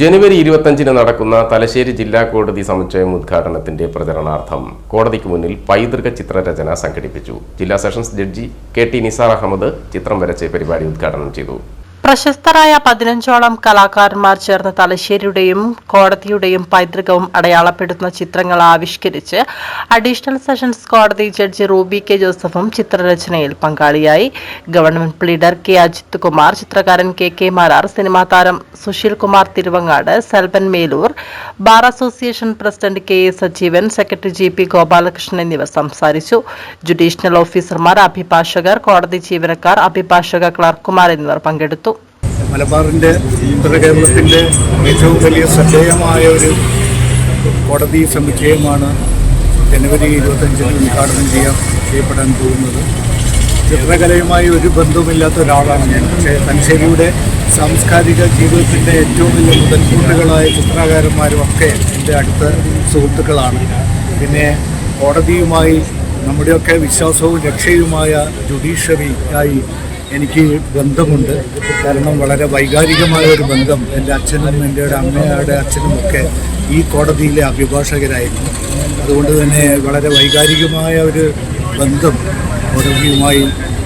ജനുവരി ഇരുപത്തഞ്ചിന് നടക്കുന്ന തലശ്ശേരി ജില്ലാ കോടതി സമുച്ചയം ഉദ്ഘാടനത്തിന്റെ പ്രചരണാർത്ഥം കോടതിക്ക് മുന്നിൽ പൈതൃക ചിത്രരചന സംഘടിപ്പിച്ചു. ജില്ലാ sessions judge K T Nisar Ahmed ചിത്രം വരച്ച് പരിപാടി ഉദ്ഘാടനം ചെയ്തു. പ്രശസ്തരായ പതിനഞ്ചോളം കലാകാരന്മാർ ചേർന്ന് തലശ്ശേരിയുടെയും കോടതിയുടെയും പൈതൃകവും അടയാളപ്പെടുത്തുന്ന ചിത്രങ്ങൾ ആവിഷ്കരിച്ച് അഡീഷണൽ സെഷൻസ് കോടതി ജഡ്ജി റൂബി കെ ജോസഫും ചിത്രരചനയിൽ പങ്കാളിയായി. Government pleader K Ajith Kumar ചിത്രകാരൻ കെ കെ മാരാർ സിനിമാ താരം Susheel Kumar Thiruvangad Selvan Melur bar association president K A Sajeevan secretary G P Gopalakrishnan എന്നിവർ സംസാരിച്ചു. ജുഡീഷ്യൽ ഓഫീസർമാർ അഭിഭാഷകർ കോടതി ജീവനക്കാർ അഭിഭാഷക ക്ലർക്കുമാർ എന്നിവർ പങ്കെടുത്തു. മലബാറിന്റെ ഉത്തര ഏറ്റവും വലിയ ശ്രദ്ധേയമായ ഒരു കോടതി സമുച്ചയമാണ് ജനുവരി ഇരുപത്തഞ്ചിന് ഉദ്ഘാടനം ചെയ്യാൻ ചെയ്യപ്പെടാൻ പോകുന്നത്. ചിത്രകലയുമായി ഒരു ബന്ധവുമില്ലാത്ത ഒരാളാണ് ഞാൻ. പക്ഷേ തലശ്ശേരിയുടെ സാംസ്കാരിക ജീവിതത്തിന്റെ ഏറ്റവും വലിയ മുതൽക്കൂട്ടുകളായ ചിത്രകാരന്മാരും ഒക്കെ എന്റെ അടുത്ത സുഹൃത്തുക്കളാണ്. പിന്നെ കോടതിയുമായി നമ്മുടെയൊക്കെ വിശ്വാസവും രക്ഷയുമായ ജുഡീഷ്യറിയായി എനിക്ക് ബന്ധമുണ്ട്. കാരണം വളരെ വൈകാരികമായ ഒരു ബന്ധം എന്റെ അച്ഛനും എന്റെ അമ്മയുടെ അച്ഛനും ഒക്കെ ഈ കോടതിയിലെ അഭിഭാഷകരായിരുന്നു. അതുകൊണ്ട് തന്നെ വളരെ വൈകാരികമായ ഒരു ബന്ധം കോടതിയുമായി